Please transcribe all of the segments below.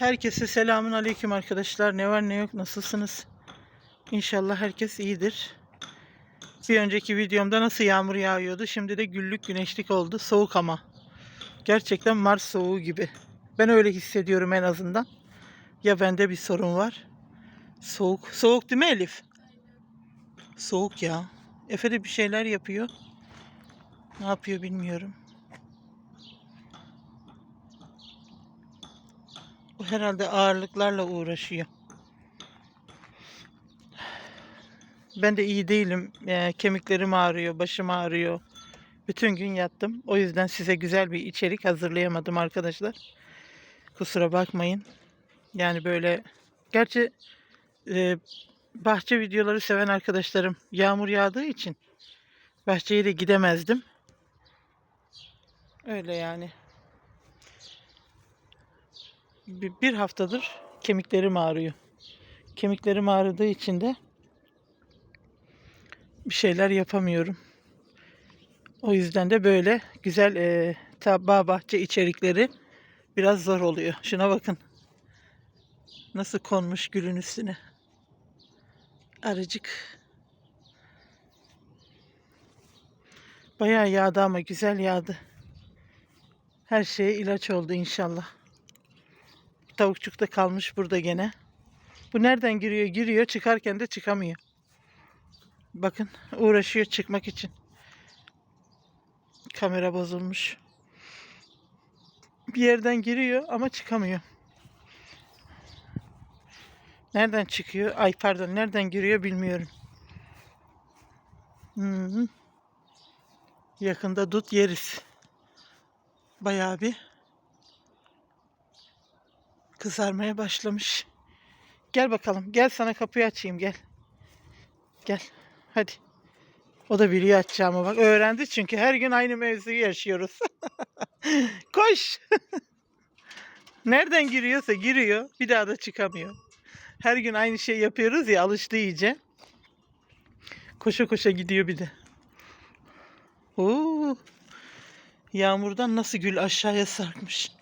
Herkese selamun aleyküm arkadaşlar. Ne var ne yok nasılsınız? İnşallah herkes iyidir. Bir önceki videomda nasıl yağmur yağıyordu. Şimdi de güllük güneşlik oldu. Soğuk ama. Gerçekten Mars soğuğu gibi. Ben öyle hissediyorum en azından. Ya bende bir sorun var. Soğuk. Soğuk değil mi Elif? Soğuk ya. Efe de bir şeyler yapıyor. Ne yapıyor bilmiyorum. Herhalde ağırlıklarla uğraşıyor. Ben de iyi değilim. Ee, kemiklerim ağrıyor, başım ağrıyor. Bütün gün yattım. O yüzden size güzel bir içerik hazırlayamadım arkadaşlar. Kusura bakmayın. Yani böyle gerçi e, bahçe videoları seven arkadaşlarım yağmur yağdığı için bahçeye de gidemezdim. Öyle yani. Bir, haftadır kemiklerim ağrıyor. Kemiklerim ağrıdığı için de bir şeyler yapamıyorum. O yüzden de böyle güzel e, tabağı bahçe içerikleri biraz zor oluyor. Şuna bakın. Nasıl konmuş gülün üstüne. Arıcık. Bayağı yağdı ama güzel yağdı. Her şeye ilaç oldu inşallah. Tavukçuk da kalmış burada gene. Bu nereden giriyor? Giriyor. Çıkarken de çıkamıyor. Bakın uğraşıyor çıkmak için. Kamera bozulmuş. Bir yerden giriyor ama çıkamıyor. Nereden çıkıyor? Ay pardon nereden giriyor bilmiyorum. Hı. Yakında dut yeriz. Bayağı bir kızarmaya başlamış. Gel bakalım. Gel sana kapıyı açayım gel. Gel. Hadi. O da biliyor açacağımı bak. Öğrendi çünkü her gün aynı mevzuyu yaşıyoruz. Koş. Nereden giriyorsa giriyor. Bir daha da çıkamıyor. Her gün aynı şey yapıyoruz ya alıştı iyice. Koşa koşa gidiyor bir de. Oo. Yağmurdan nasıl gül aşağıya sarkmış.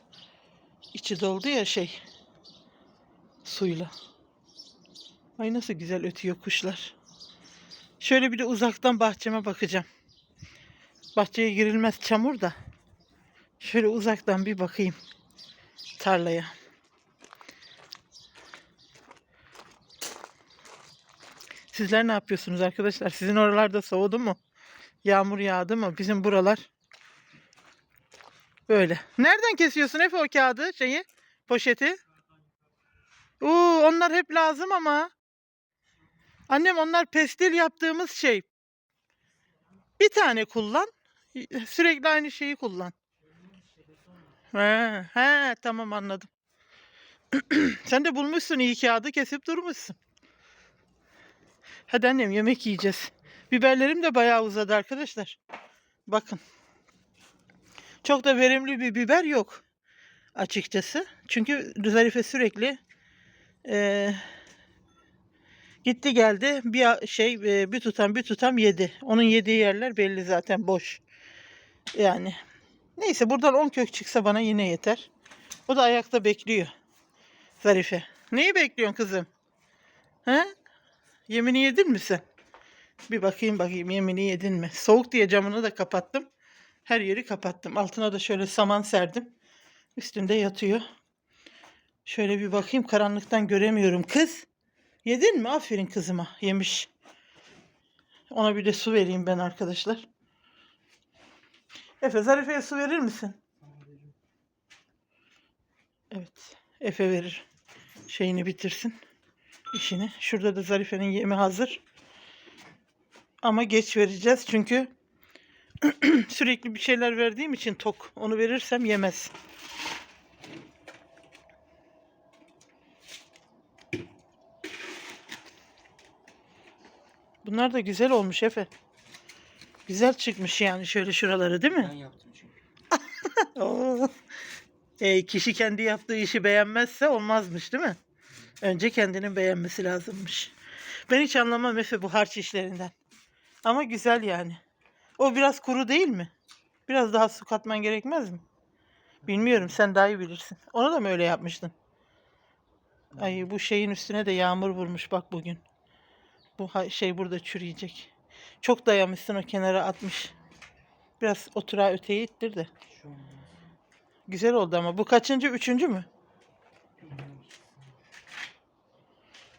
İçi doldu ya şey. Suyla. Ay nasıl güzel ötüyor kuşlar. Şöyle bir de uzaktan bahçeme bakacağım. Bahçeye girilmez çamur da. Şöyle uzaktan bir bakayım tarlaya. Sizler ne yapıyorsunuz arkadaşlar? Sizin oralarda soğudu mu? Yağmur yağdı mı? Bizim buralar böyle. Nereden kesiyorsun Efe o kağıdı şeyi? Poşeti? Oo, onlar hep lazım ama. Annem onlar pestil yaptığımız şey. Bir tane kullan. Sürekli aynı şeyi kullan. He, he tamam anladım. Sen de bulmuşsun iyi kağıdı kesip durmuşsun. Hadi annem yemek yiyeceğiz. Biberlerim de bayağı uzadı arkadaşlar. Bakın. Çok da verimli bir biber yok. Açıkçası. Çünkü Zarife sürekli eee Gitti geldi bir şey e, bir tutam bir tutam yedi. Onun yediği yerler belli zaten boş. Yani neyse buradan 10 kök çıksa bana yine yeter. O da ayakta bekliyor. Zarife. Neyi bekliyorsun kızım? He? Yemini yedin mi sen? Bir bakayım bakayım yemini yedin mi? Soğuk diye camını da kapattım. Her yeri kapattım. Altına da şöyle saman serdim. Üstünde yatıyor. Şöyle bir bakayım karanlıktan göremiyorum. Kız Yedin mi? Aferin kızıma. Yemiş. Ona bir de su vereyim ben arkadaşlar. Efe Zarife'ye su verir misin? Evet. Efe verir. Şeyini bitirsin. işini. Şurada da Zarife'nin yemi hazır. Ama geç vereceğiz çünkü sürekli bir şeyler verdiğim için tok. Onu verirsem yemez. Bunlar da güzel olmuş Efe. Güzel çıkmış yani şöyle şuraları değil Ben mi? yaptım çünkü. Oo. E, kişi kendi yaptığı işi beğenmezse olmazmış değil mi? Önce kendinin beğenmesi lazımmış. Ben hiç anlamam Efe bu harç işlerinden. Ama güzel yani. O biraz kuru değil mi? Biraz daha su katman gerekmez mi? Bilmiyorum sen daha iyi bilirsin. Onu da mı öyle yapmıştın? Ay bu şeyin üstüne de yağmur vurmuş bak bugün. Bu şey burada çürüyecek. Çok dayamışsın o kenara atmış. Biraz oturağı öteye ittir de. Güzel oldu ama. Bu kaçıncı? Üçüncü mü?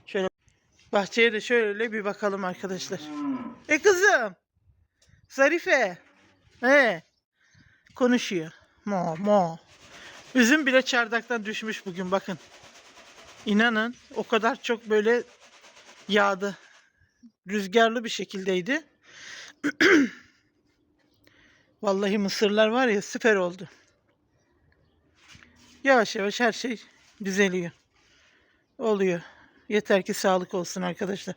Şöyle bahçeye de şöyle bir bakalım arkadaşlar. E kızım. Zarife. He. Konuşuyor. Mo mo. Üzüm bile çardaktan düşmüş bugün bakın. İnanın o kadar çok böyle yağdı. Rüzgarlı bir şekildeydi. Vallahi mısırlar var ya süper oldu. Yavaş yavaş her şey düzeliyor. Oluyor. Yeter ki sağlık olsun arkadaşlar.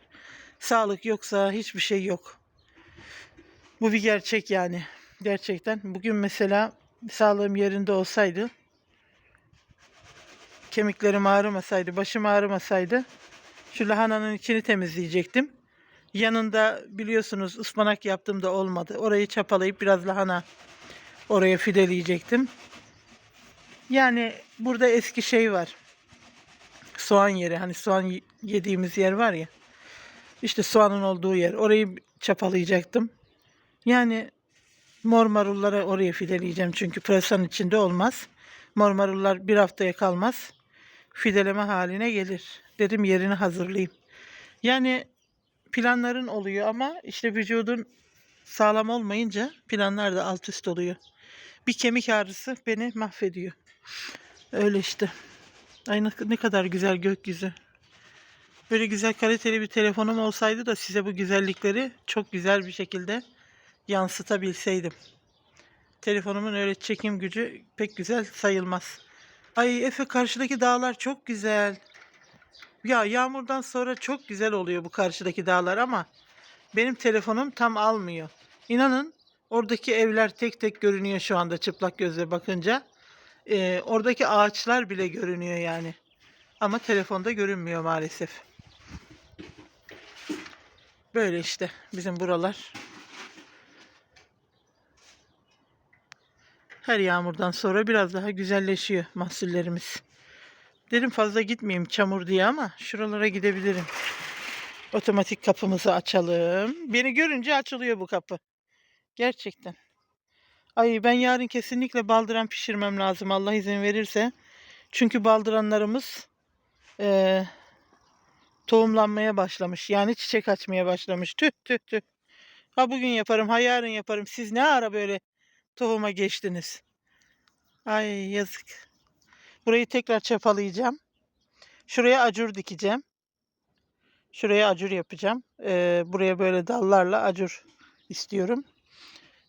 Sağlık yoksa hiçbir şey yok. Bu bir gerçek yani. Gerçekten. Bugün mesela sağlığım yerinde olsaydı, kemiklerim ağrımasaydı, başım ağrımasaydı, şu lahananın içini temizleyecektim. Yanında biliyorsunuz ıspanak yaptığımda olmadı. Orayı çapalayıp biraz lahana oraya fideleyecektim. Yani burada eski şey var. Soğan yeri. Hani soğan yediğimiz yer var ya. İşte soğanın olduğu yer. Orayı çapalayacaktım. Yani mor marulları oraya fideleyeceğim. Çünkü pırasanın içinde olmaz. Mor marullar bir haftaya kalmaz. Fideleme haline gelir. Dedim yerini hazırlayayım. Yani planların oluyor ama işte vücudun sağlam olmayınca planlar da alt üst oluyor. Bir kemik ağrısı beni mahvediyor. Öyle işte. Ay ne kadar güzel gökyüzü. Böyle güzel kaliteli bir telefonum olsaydı da size bu güzellikleri çok güzel bir şekilde yansıtabilseydim. Telefonumun öyle çekim gücü pek güzel sayılmaz. Ay Efe karşıdaki dağlar çok güzel. Ya yağmurdan sonra çok güzel oluyor bu karşıdaki dağlar ama benim telefonum tam almıyor. İnanın oradaki evler tek tek görünüyor şu anda çıplak gözle bakınca. Ee, oradaki ağaçlar bile görünüyor yani. Ama telefonda görünmüyor maalesef. Böyle işte bizim buralar. Her yağmurdan sonra biraz daha güzelleşiyor mahsullerimiz. Dedim fazla gitmeyeyim çamur diye ama şuralara gidebilirim. Otomatik kapımızı açalım. Beni görünce açılıyor bu kapı. Gerçekten. Ay ben yarın kesinlikle baldıran pişirmem lazım Allah izin verirse. Çünkü baldıranlarımız eee, tohumlanmaya başlamış. Yani çiçek açmaya başlamış. Tüh tüh tüh. Ha bugün yaparım, ha yarın yaparım. Siz ne ara böyle tohuma geçtiniz? Ay yazık. Burayı tekrar çapalayacağım. Şuraya acur dikeceğim. Şuraya acur yapacağım. Eee, buraya böyle dallarla acur istiyorum.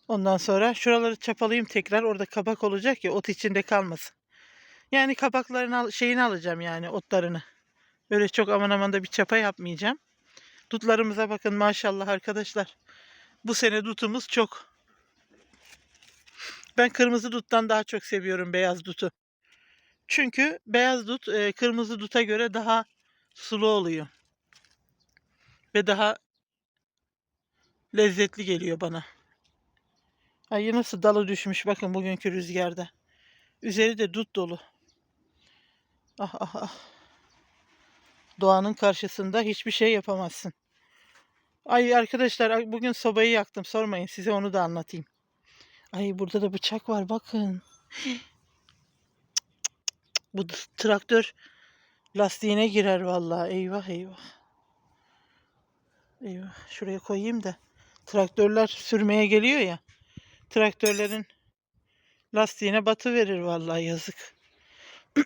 Ondan sonra şuraları çapalayayım tekrar. Orada kabak olacak ya ot içinde kalmasın. Yani kabakların al, şeyini alacağım yani otlarını. Böyle çok aman aman da bir çapa yapmayacağım. Dutlarımıza bakın maşallah arkadaşlar. Bu sene dutumuz çok. Ben kırmızı duttan daha çok seviyorum beyaz dutu. Çünkü beyaz dut e, kırmızı duta göre daha sulu oluyor. Ve daha lezzetli geliyor bana. Ay nasıl dalı düşmüş bakın bugünkü rüzgarda. Üzeri de dut dolu. Ah ah ah. Doğanın karşısında hiçbir şey yapamazsın. Ay arkadaşlar bugün sobayı yaktım sormayın size onu da anlatayım. Ay burada da bıçak var bakın. Bu traktör lastiğine girer vallahi. Eyvah eyvah. Eyvah. Şuraya koyayım da. Traktörler sürmeye geliyor ya. Traktörlerin lastiğine batı verir vallahi yazık.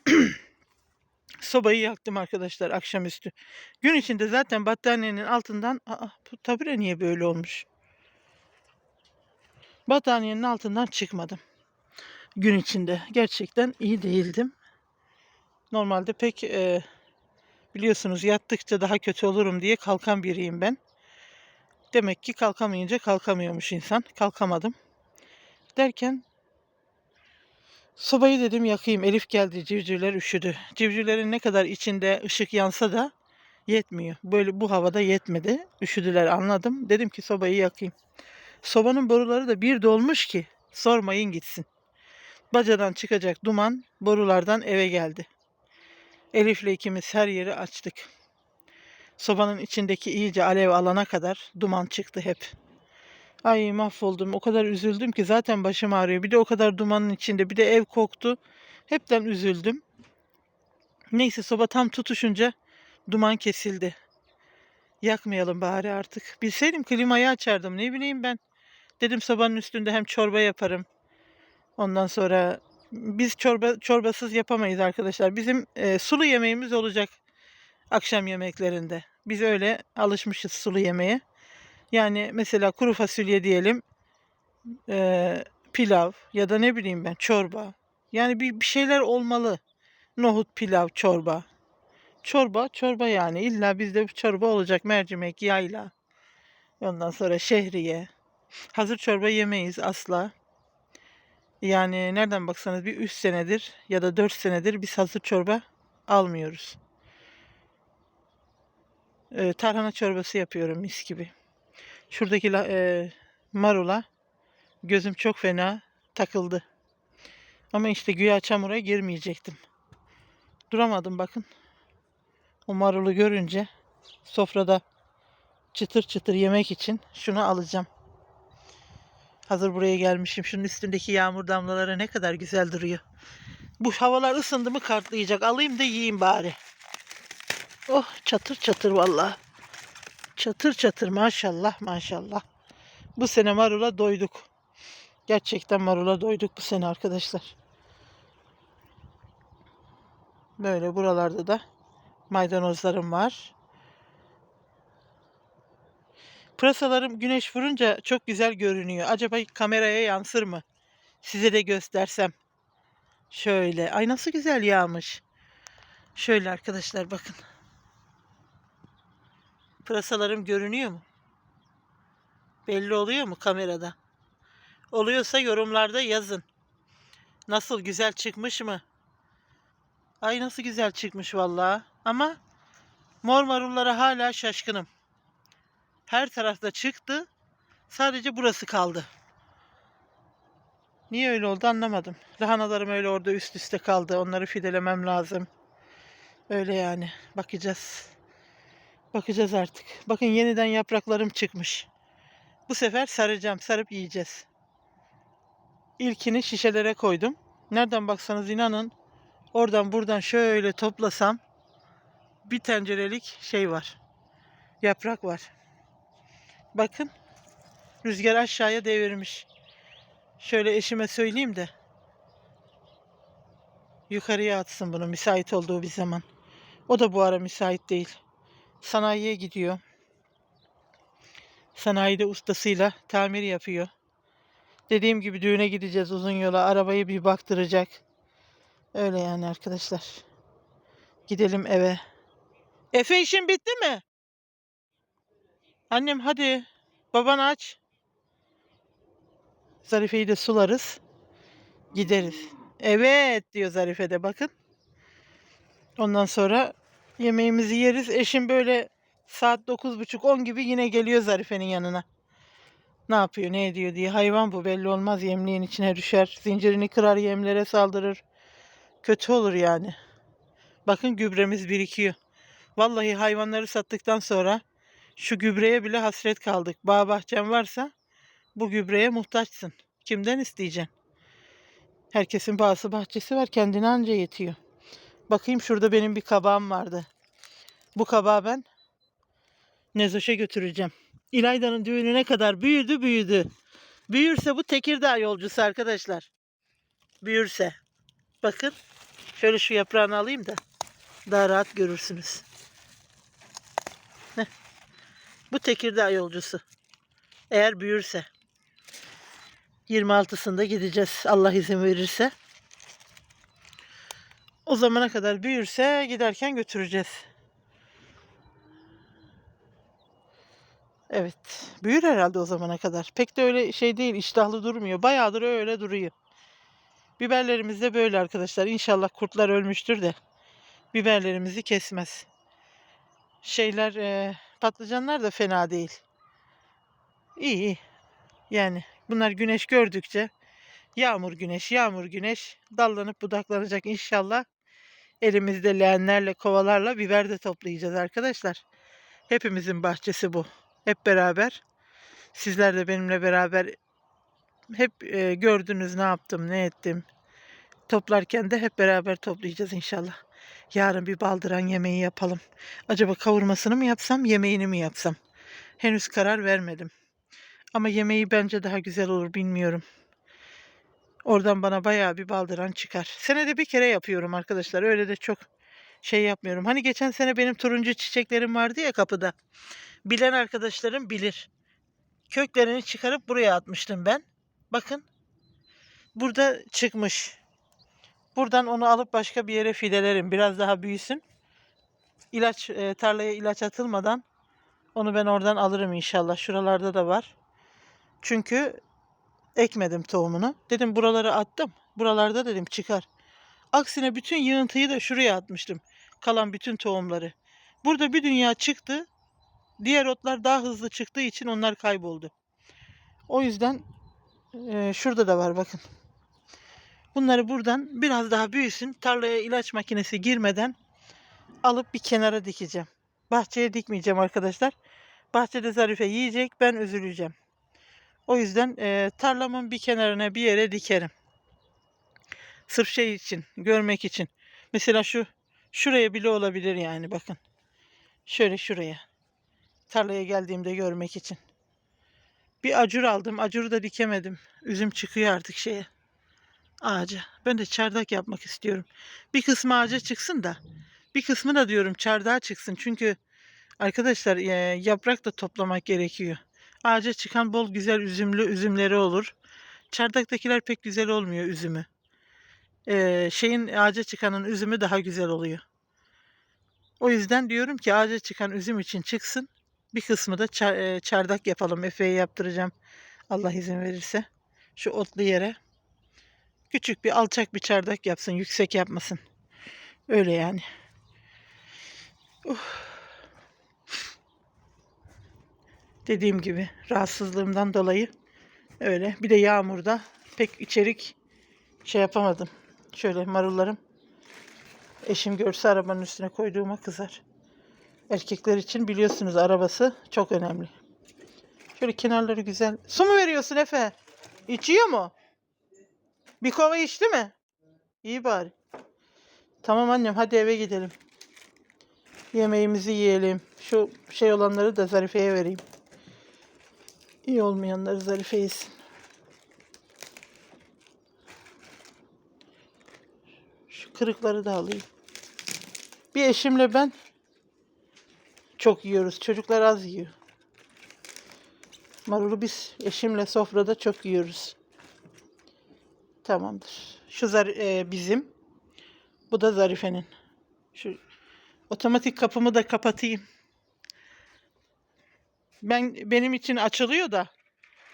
Sobayı yaktım arkadaşlar akşamüstü. Gün içinde zaten battaniyenin altından aa bu tabure niye böyle olmuş? Battaniyenin altından çıkmadım. Gün içinde gerçekten iyi değildim. Normalde pek e, biliyorsunuz yattıkça daha kötü olurum diye kalkan biriyim ben. Demek ki kalkamayınca kalkamıyormuş insan. Kalkamadım. Derken sobayı dedim yakayım. Elif geldi. Civcivler üşüdü. Civcivlerin ne kadar içinde ışık yansa da yetmiyor. Böyle bu havada yetmedi. Üşüdüler anladım. Dedim ki sobayı yakayım. Sobanın boruları da bir dolmuş ki sormayın gitsin. Bacadan çıkacak duman borulardan eve geldi. Elif'le ikimiz her yeri açtık. Sobanın içindeki iyice alev alana kadar duman çıktı hep. Ay mahvoldum. O kadar üzüldüm ki zaten başım ağrıyor. Bir de o kadar dumanın içinde bir de ev koktu. Hepten üzüldüm. Neyse soba tam tutuşunca duman kesildi. Yakmayalım bari artık. Bilseydim klimayı açardım. Ne bileyim ben. Dedim sobanın üstünde hem çorba yaparım. Ondan sonra biz çorba çorbasız yapamayız arkadaşlar. Bizim e, sulu yemeğimiz olacak akşam yemeklerinde. Biz öyle alışmışız sulu yemeğe. Yani mesela kuru fasulye diyelim, e, pilav ya da ne bileyim ben çorba. Yani bir, bir şeyler olmalı. Nohut, pilav, çorba. Çorba, çorba yani. İlla bizde çorba olacak. Mercimek, yayla. Ondan sonra şehriye. Hazır çorba yemeyiz asla. Yani nereden baksanız bir 3 senedir ya da 4 senedir biz hazır çorba almıyoruz. Ee, tarhana çorbası yapıyorum mis gibi. Şuradaki e, marula gözüm çok fena takıldı. Ama işte güya çamura girmeyecektim. Duramadım bakın. O marulu görünce sofrada çıtır çıtır yemek için şunu alacağım. Hazır buraya gelmişim. Şunun üstündeki yağmur damlaları ne kadar güzel duruyor. Bu havalar ısındı mı kartlayacak. Alayım da yiyeyim bari. Oh çatır çatır vallahi. Çatır çatır maşallah maşallah. Bu sene marula doyduk. Gerçekten marula doyduk bu sene arkadaşlar. Böyle buralarda da maydanozlarım var. Pırasalarım güneş vurunca çok güzel görünüyor. Acaba kameraya yansır mı? Size de göstersem. Şöyle. Ay nasıl güzel yağmış. Şöyle arkadaşlar bakın. Pırasalarım görünüyor mu? Belli oluyor mu kamerada? Oluyorsa yorumlarda yazın. Nasıl güzel çıkmış mı? Ay nasıl güzel çıkmış vallahi. Ama mor marullara hala şaşkınım. Her tarafta çıktı. Sadece burası kaldı. Niye öyle oldu anlamadım. Lahanalarım öyle orada üst üste kaldı. Onları fidelemem lazım. Öyle yani. Bakacağız. Bakacağız artık. Bakın yeniden yapraklarım çıkmış. Bu sefer saracağım. Sarıp yiyeceğiz. İlkini şişelere koydum. Nereden baksanız inanın oradan buradan şöyle toplasam bir tencerelik şey var. Yaprak var. Bakın rüzgar aşağıya devirmiş. Şöyle eşime söyleyeyim de yukarıya atsın bunu müsait olduğu bir zaman. O da bu ara müsait değil. Sanayiye gidiyor. Sanayide ustasıyla tamir yapıyor. Dediğim gibi düğüne gideceğiz uzun yola. Arabayı bir baktıracak. Öyle yani arkadaşlar. Gidelim eve. Efe işin bitti mi? Annem hadi. Baban aç. Zarife'yi de sularız. Gideriz. Evet diyor Zarife de bakın. Ondan sonra yemeğimizi yeriz. Eşim böyle saat 9.30-10 gibi yine geliyor Zarife'nin yanına. Ne yapıyor ne ediyor diye. Hayvan bu belli olmaz. Yemliğin içine düşer. Zincirini kırar yemlere saldırır. Kötü olur yani. Bakın gübremiz birikiyor. Vallahi hayvanları sattıktan sonra şu gübreye bile hasret kaldık. Bağ bahçen varsa bu gübreye muhtaçsın. Kimden isteyeceksin? Herkesin bağısı bahçesi var. Kendine anca yetiyor. Bakayım şurada benim bir kabağım vardı. Bu kabağı ben Nezoş'a götüreceğim. İlayda'nın düğününe kadar büyüdü büyüdü. Büyürse bu Tekirdağ yolcusu arkadaşlar. Büyürse. Bakın. Şöyle şu yaprağını alayım da daha rahat görürsünüz. Bu Tekirdağ yolcusu. Eğer büyürse. 26'sında gideceğiz Allah izin verirse. O zamana kadar büyürse giderken götüreceğiz. Evet. Büyür herhalde o zamana kadar. Pek de öyle şey değil. iştahlı durmuyor. Bayağıdır öyle duruyor. Biberlerimiz de böyle arkadaşlar. İnşallah kurtlar ölmüştür de biberlerimizi kesmez. Şeyler e, patlıcanlar da fena değil. İyi. Yani bunlar güneş gördükçe yağmur güneş yağmur güneş dallanıp budaklanacak inşallah. Elimizde leğenlerle, kovalarla biber de toplayacağız arkadaşlar. Hepimizin bahçesi bu. Hep beraber. Sizler de benimle beraber hep e, gördünüz ne yaptım, ne ettim. Toplarken de hep beraber toplayacağız inşallah. Yarın bir baldıran yemeği yapalım. Acaba kavurmasını mı yapsam, yemeğini mi yapsam? Henüz karar vermedim. Ama yemeği bence daha güzel olur bilmiyorum. Oradan bana bayağı bir baldıran çıkar. Senede bir kere yapıyorum arkadaşlar. Öyle de çok şey yapmıyorum. Hani geçen sene benim turuncu çiçeklerim vardı ya kapıda. Bilen arkadaşlarım bilir. Köklerini çıkarıp buraya atmıştım ben. Bakın. Burada çıkmış. Buradan onu alıp başka bir yere fidelerim. Biraz daha büyüsün. İlaç e, tarlaya ilaç atılmadan onu ben oradan alırım inşallah. Şuralarda da var. Çünkü ekmedim tohumunu. Dedim buraları attım. Buralarda dedim çıkar. Aksine bütün yığıntıyı da şuraya atmıştım. Kalan bütün tohumları. Burada bir dünya çıktı. Diğer otlar daha hızlı çıktığı için onlar kayboldu. O yüzden e, şurada da var bakın. Bunları buradan biraz daha büyüsün. Tarlaya ilaç makinesi girmeden alıp bir kenara dikeceğim. Bahçeye dikmeyeceğim arkadaşlar. Bahçede Zarife yiyecek, ben üzüleceğim. O yüzden e, tarlamın bir kenarına bir yere dikerim. Sırf şey için, görmek için. Mesela şu şuraya bile olabilir yani bakın. Şöyle şuraya. Tarlaya geldiğimde görmek için. Bir acur aldım. Acuru da dikemedim. Üzüm çıkıyor artık şeye. Ağaca. Ben de çardak yapmak istiyorum. Bir kısmı ağaca çıksın da. Bir kısmı da diyorum çardağa çıksın. Çünkü arkadaşlar yaprak da toplamak gerekiyor. Ağaca çıkan bol güzel üzümlü üzümleri olur. Çardaktakiler pek güzel olmuyor üzümü. Ee, şeyin ağaca çıkanın üzümü daha güzel oluyor. O yüzden diyorum ki ağaca çıkan üzüm için çıksın. Bir kısmı da ça- çardak yapalım. Efe'ye yaptıracağım. Allah izin verirse. Şu otlu yere. Küçük bir alçak bir çardak yapsın. Yüksek yapmasın. Öyle yani. Uf. Dediğim gibi rahatsızlığımdan dolayı öyle. Bir de yağmurda pek içerik şey yapamadım. Şöyle marullarım. Eşim görse arabanın üstüne koyduğuma kızar. Erkekler için biliyorsunuz arabası çok önemli. Şöyle kenarları güzel. Su mu veriyorsun Efe? İçiyor mu? Bir kova içti mi? İyi bari. Tamam annem hadi eve gidelim. Yemeğimizi yiyelim. Şu şey olanları da Zarife'ye vereyim. İyi olmayanları Zarife yesin. Şu kırıkları da alayım. Bir eşimle ben çok yiyoruz. Çocuklar az yiyor. Marulu biz eşimle sofrada çok yiyoruz. Tamamdır. Şu zar e, bizim. Bu da Zarife'nin. Şu otomatik kapımı da kapatayım. Ben benim için açılıyor da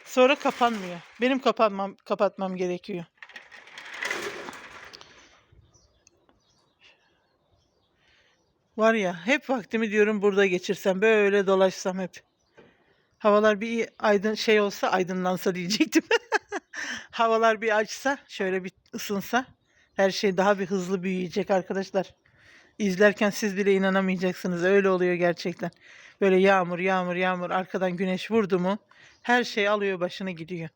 sonra kapanmıyor. Benim kapanmam kapatmam gerekiyor. Var ya hep vaktimi diyorum burada geçirsem böyle dolaşsam hep. Havalar bir aydın şey olsa aydınlansa diyecektim. Havalar bir açsa şöyle bir ısınsa her şey daha bir hızlı büyüyecek arkadaşlar. İzlerken siz bile inanamayacaksınız. Öyle oluyor gerçekten. Böyle yağmur, yağmur, yağmur arkadan güneş vurdu mu her şey alıyor başını gidiyor.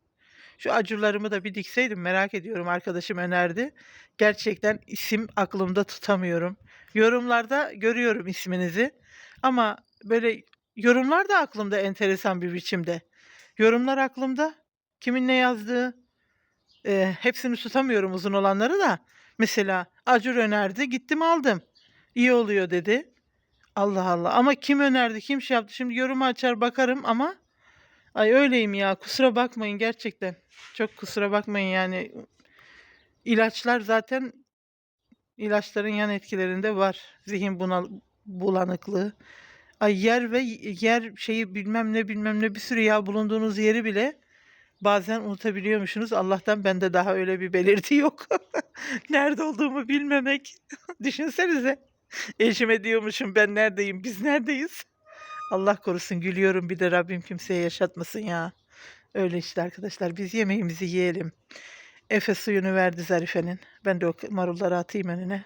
Şu acurlarımı da bir dikseydim merak ediyorum. Arkadaşım önerdi. Gerçekten isim aklımda tutamıyorum. Yorumlarda görüyorum isminizi. Ama böyle yorumlar da aklımda enteresan bir biçimde. Yorumlar aklımda. Kimin ne yazdığı. e, hepsini tutamıyorum uzun olanları da. Mesela acur önerdi. Gittim aldım. İyi oluyor dedi. Allah Allah. Ama kim önerdi, kim şey yaptı? Şimdi yorumu açar bakarım ama ay öyleyim ya. Kusura bakmayın gerçekten. Çok kusura bakmayın yani. İlaçlar zaten ilaçların yan etkilerinde var. Zihin bunal bulanıklığı. Ay yer ve yer şeyi bilmem ne bilmem ne bir sürü yağ bulunduğunuz yeri bile bazen unutabiliyormuşsunuz. Allah'tan bende daha öyle bir belirti yok. Nerede olduğumu bilmemek. Düşünsenize. Eşime diyormuşum ben neredeyim, biz neredeyiz? Allah korusun gülüyorum bir de Rabbim kimseye yaşatmasın ya. Öyle işte arkadaşlar biz yemeğimizi yiyelim. Efe suyunu verdi Zarife'nin. Ben de o marulları atayım önüne.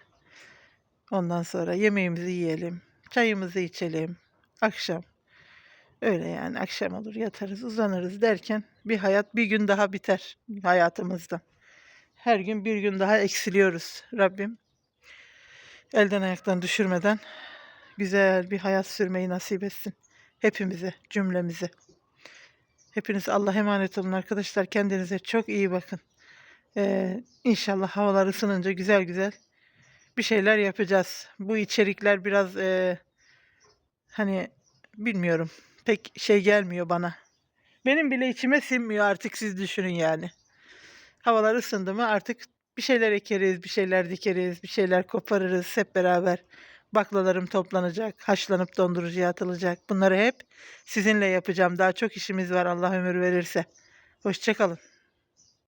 Ondan sonra yemeğimizi yiyelim. Çayımızı içelim. Akşam. Öyle yani akşam olur yatarız uzanırız derken bir hayat bir gün daha biter hayatımızdan. Her gün bir gün daha eksiliyoruz. Rabbim elden ayaktan düşürmeden güzel bir hayat sürmeyi nasip etsin. Hepimize, cümlemize. Hepiniz Allah'a emanet olun arkadaşlar. Kendinize çok iyi bakın. Ee, inşallah havalar ısınınca güzel güzel bir şeyler yapacağız. Bu içerikler biraz ee, hani bilmiyorum pek şey gelmiyor bana. Benim bile içime sinmiyor artık siz düşünün yani. Havalar ısındı mı artık bir şeyler ekeriz, bir şeyler dikeriz, bir şeyler koparırız hep beraber. Baklalarım toplanacak, haşlanıp dondurucuya atılacak. Bunları hep sizinle yapacağım. Daha çok işimiz var Allah ömür verirse. Hoşçakalın.